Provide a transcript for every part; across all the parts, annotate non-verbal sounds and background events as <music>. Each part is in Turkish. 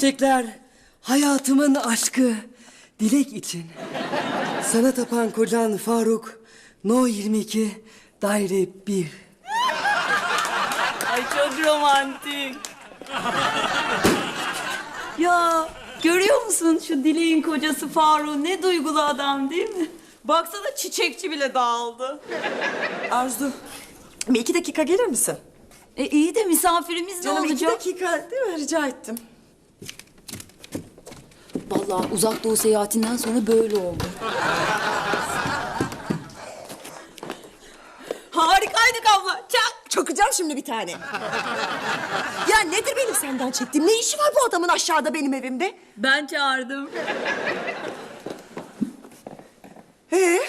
çiçekler, hayatımın aşkı, dilek için. Sana tapan kocan Faruk, No 22, daire 1. Ay çok romantik. ya görüyor musun şu Dilek'in kocası Faruk ne duygulu adam değil mi? Baksana çiçekçi bile dağıldı. Arzu, bir iki dakika gelir misin? E iyi de misafirimiz ne Canım iki olacak? dakika değil mi? Rica ettim. Vallahi uzak doğu seyahatinden sonra böyle oldu. Harikaydık abla. Çak. Çakacağım şimdi bir tane. ya nedir benim senden çektiğim? Ne işi var bu adamın aşağıda benim evimde? Ben çağırdım. Ee,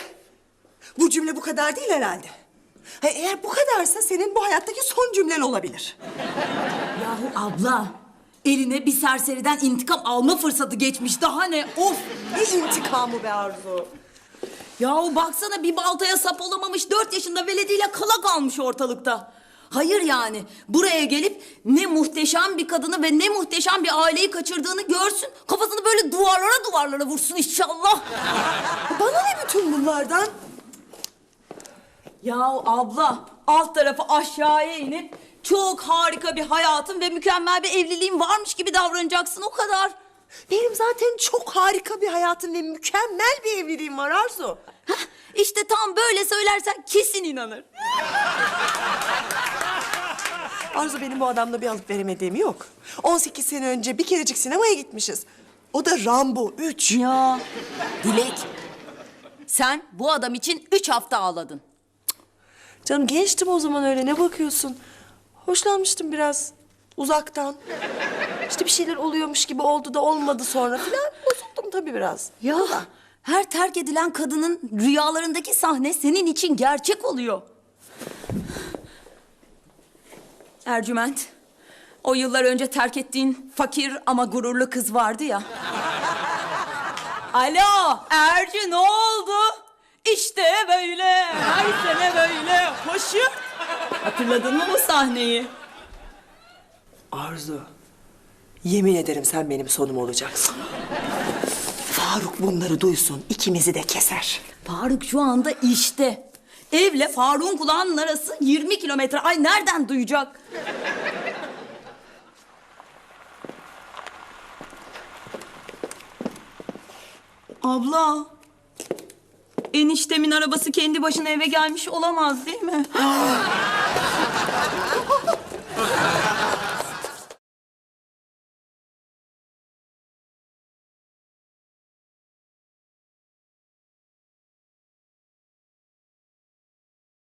bu cümle bu kadar değil herhalde. Ha, eğer bu kadarsa senin bu hayattaki son cümlen olabilir. Yahu abla. Eline bir serseriden intikam alma fırsatı geçmiş. Daha ne? Of. Ne intikamı be Arzu? Yahu baksana bir baltaya sap olamamış dört yaşında velediyle kala kalmış ortalıkta. Hayır yani buraya gelip ne muhteşem bir kadını ve ne muhteşem bir aileyi kaçırdığını görsün. Kafasını böyle duvarlara duvarlara vursun inşallah. <laughs> Bana ne bütün bunlardan? Yahu abla alt tarafı aşağıya inip çok harika bir hayatın ve mükemmel bir evliliğin varmış gibi davranacaksın o kadar. Benim zaten çok harika bir hayatım ve mükemmel bir evliliğim var Arzu. Hah, işte tam böyle söylersen kesin inanır. Arzu benim bu adamla bir alıp veremediğim yok. 18 sene önce bir kerecik sinemaya gitmişiz. O da Rambo 3. Ya Dilek sen bu adam için üç hafta ağladın. Canım gençtim o zaman öyle ne bakıyorsun? Hoşlanmıştım biraz uzaktan. İşte bir şeyler oluyormuş gibi oldu da olmadı sonra filan. Bozuldum tabii biraz. Ya her terk edilen kadının rüyalarındaki sahne senin için gerçek oluyor. Ercüment, o yıllar önce terk ettiğin fakir ama gururlu kız vardı ya. Alo, Ercü ne oldu? İşte böyle, her sene böyle. Hoşu. Hatırladın mı bu sahneyi? Arzu, yemin ederim sen benim sonum olacaksın. Faruk bunları duysun, ikimizi de keser. Faruk şu anda işte. Evle Faruk'un kulağının arası 20 kilometre. Ay nereden duyacak? Abla. Eniştemin arabası kendi başına eve gelmiş olamaz değil mi? <gasps> <laughs>